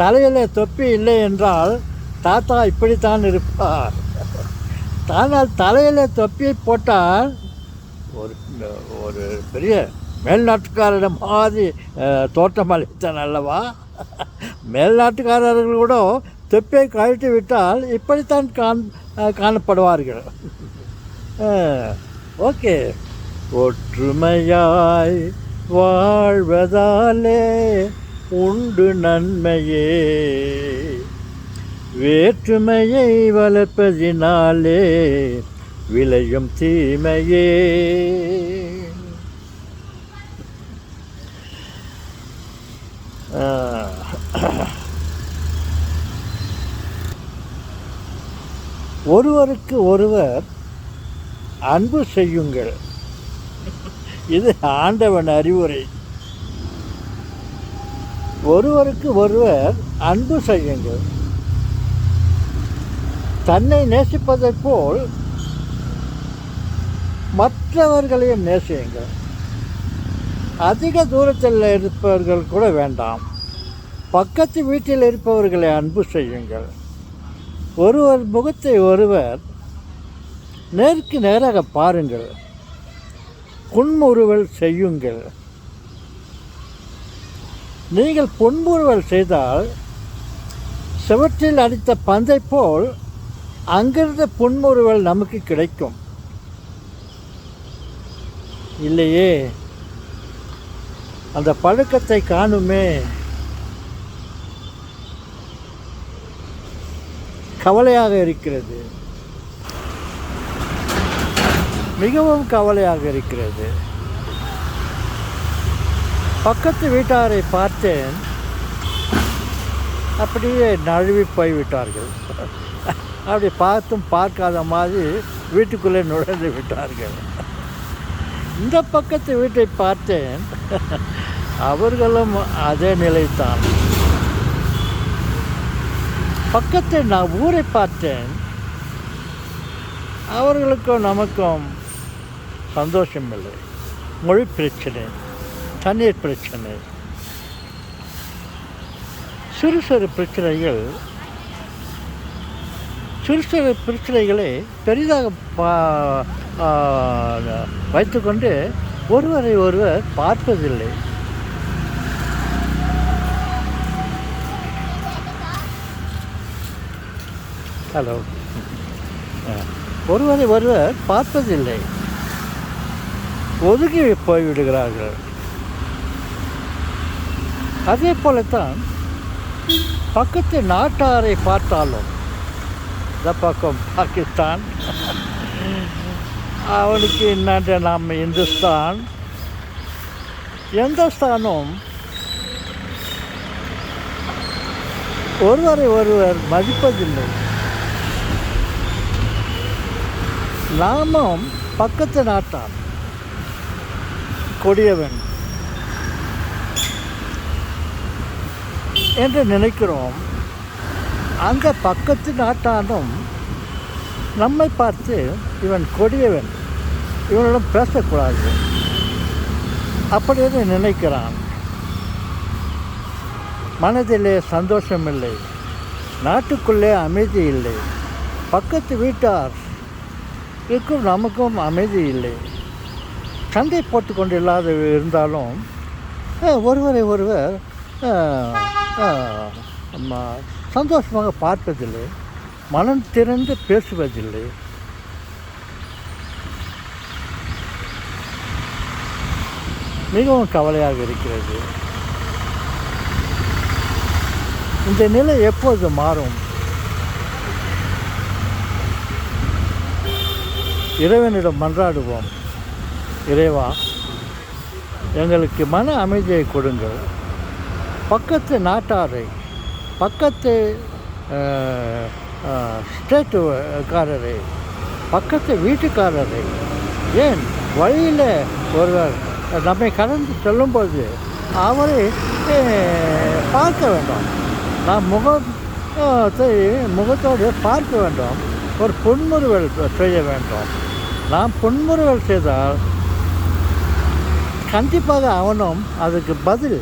தலையில் தொப்பி இல்லை என்றால் தாத்தா இப்படித்தான் இருப்பார். ஆனால் தலையில் தொப்பி போட்டால் ஒரு ஒரு பெரிய மேல்நாட்டுக்காரரிடம் மாதிரி தோட்டம் அளித்தான் அல்லவா? மேல்நாட்டுக்காரர்கள் கூட தொப்பியை கழட்டி விட்டால் இப்படித்தான் காண் காணப்படுவார்கள். ஓகே. ஒற்றுமையாய் வாழ்வதாலே உண்டு நன்மையே. வேற்றுமையை வளர்ப்பதினாலே விளையும் தீமையே. ஆஹ். ஒருவருக்கு ஒருவர் அன்பு செய்யுங்கள். இது ஆண்டவன் அறிவுரை. ஒருவருக்கு ஒருவர் அன்பு செய்யுங்கள். தன்னை நேசிப்பதைப் போல் மற்றவர்களையும் நேசியுங்கள். அதிக தூரத்தில் இருப்பவர்கள் கூட வேண்டாம். பக்கத்து வீட்டில் இருப்பவர்களை அன்பு செய்யுங்கள். ஒருவர் முகத்தை ஒருவர் நேருக்கு நேராக பாருங்கள். புன்முறுவல் செய்யுங்கள். நீங்கள் புன்முறுவல் செய்தால் செவற்றில் அடித்த பந்தை போல் அங்கிருந்த புன்முறுவல் நமக்கு கிடைக்கும். இல்லையே? அந்த பழக்கத்தை காணுமே. கவலையாக இருக்கிறது. மிகவும் கவலையாக இருக்கிறது. பக்கத்து வீட்டாரை பார்த்தேன். அப்படியே நழுவி போய்விட்டார்கள். அப்படி பார்த்தும் பார்க்காத மாதிரி வீட்டுக்குள்ளே நுழைந்து விட்டார்கள். இந்த பக்கத்து வீட்டை பார்த்தேன். அவர்களும் அதே நிலைத்தான் பக்கத்தை நான் ஊரை பார்த்தேன். அவர்களுக்கும் நமக்கும் சந்தோஷம் இல்லை மொழி பிரச்சனை. தண்ணீர் பிரச்சனை. சிறு சிறு பிரச்சனைகள். சிறு சிறு பிரச்சனைகளை பெரிதாக பா வைத்துக்கொண்டு ஒருவரை ஒருவர் பார்ப்பதில்லை. ஹலோ. ஒருவரை ஒருவர் பார்ப்பதில்லை. ஒதுங்கி போய்விடுகிறார்கள். அதே போலத்தான் பக்கத்து நாட்டாரை பார்த்தாலும் இந்த பக்கம் பாகிஸ்தான் அவனுக்கு என்னன்ற நாம் இந்துஸ்தான். எந்த ஸ்தானும்? ஒருவரை ஒருவர் மதிப்பதில்லை. நாமும் பக்கத்து நாட்டான் கொடியவன். என்று நினைக்கிறோம். அந்த பக்கத்து நாட்டானும் நம்மை பார்த்து இவன் கொடியவன் இவனிடம் பேசக்கூடாது அப்படின்னு நினைக்கிறான். மனதிலே சந்தோஷம் இல்லை நாட்டுக்குள்ளே அமைதி இல்லை பக்கத்து வீட்டார் இருக்கும் நமக்கும் அமைதி இல்லை. சண்டை போட்டுக்கொண்டு இல்லாத இருந்தாலும் ஒருவரை ஒருவர் நம்ம சந்தோஷமாக பார்ப்பதில்லை மனம் திறந்து பேசுவதில்லை. மிகவும் கவலையாக இருக்கிறது. இந்த நிலை எப்போது மாறும்? இறைவனிடம் மன்றாடுவோம். இறைவா எங்களுக்கு மன அமைதியை கொடுங்கள். பக்கத்து நாட்டாரை பக்கத்து அஹ், ஸ்டேட்டுக்காரரை பக்கத்து வீட்டுக்காரரை ஏன் வழியில் ஒருவர் நம்மை கடந்து செல்லும்போது அவரை பார்க்க வேண்டும். நாம் முகத்தை முகத்தோடு பார்க்க வேண்டும். ஒரு புன்முறுவல் செய்ய வேண்டும். நாம் புன்முறுவல் செய்தால் கண்டிப்பாக அவனும் அதுக்கு பதில்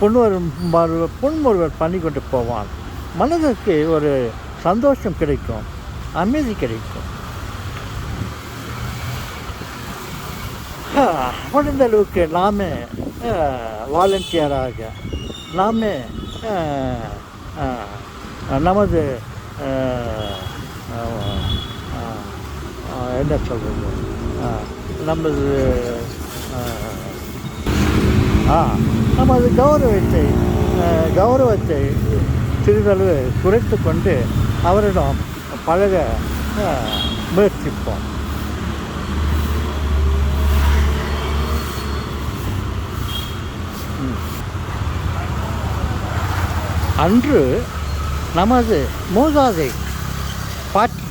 அஹ், புன்முறு பண்ணி கொண்டு போவான். மனதிற்கு ஒரு சந்தோஷம் கிடைக்கும் அமைதி கிடைக்கும். முடிந்த அளவுக்கு நாமே வாலண்டியராக நாமே நமது என்ன சொல்கிறது நமது ஆ நமது கௌரவத்தை கௌரவத்தை சிறிதளவு குறைத்து கொண்டு அவரிடம் பழக முயற்சிப்போம். அன்று நமது மூதாதை பாட்டி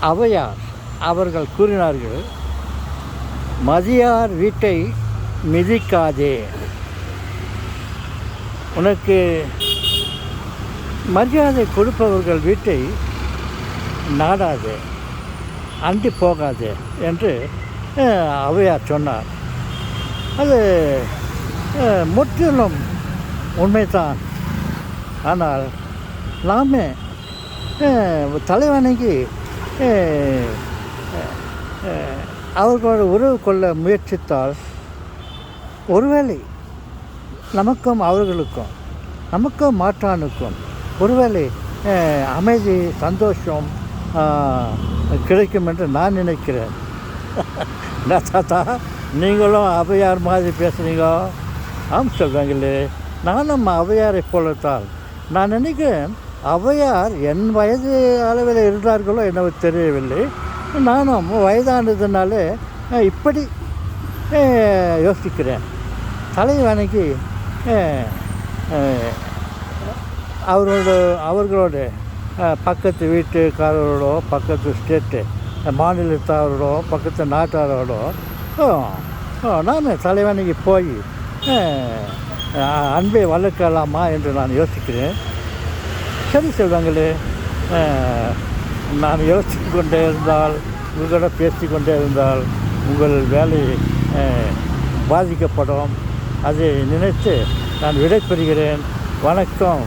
அவையார் அவர்கள் கூறினார்கள் மதியார் வீட்டை மிதிக்காதே. உனக்கு மரியாதை கொடுப்பவர்கள் வீட்டை நாடாதே. அண்டி போகாதே என்று அவையார் சொன்னார். அது முற்றிலும் உண்மைதான். ஆனால் நாமே தலைவனைக்கு அவர்களோட உறவு கொள்ள முயற்சித்தால் ஒருவேளை நமக்கும் அவர்களுக்கும் நமக்கும் மாற்றானுக்கும் ஒருவேளை அமைதி சந்தோஷம் கிடைக்கும் என்று நான் நினைக்கிறேன். தாத்தா நீங்களும் அவையார் மாதிரி பேசுகிறீங்க ஆம் சொல்கிறாங்களே நானும் அவையாரை போலத்தான். நான் நினைக்கிறேன் ஔவையார் என் வயது அளவில் இருந்தார்களோ என்னவோ தெரியவில்லை. நானும் வயதானதுனால இப்படி யோசிக்கிறேன். தலை வணங்கி அவரோட அவர்களோட பக்கத்து வீட்டுக்காரரோட பக்கத்து ஸ்டேட்டு மாநிலத்தாரோட பக்கத்து நாட்டாரோட நான் தலைவனைக்கு போய் அன்பை வளர்க்கலாமா என்று நான் யோசிக்கிறேன். சரி செல்வங்களே நாம் நான் யோசித்து கொண்டே இருந்தால் உங்களோட பேசிக்கொண்டே இருந்தால் உங்கள் வேலை பாதிக்கப்படும். அதை நினைத்து நான் விடைபெறுகிறேன். வணக்கம்.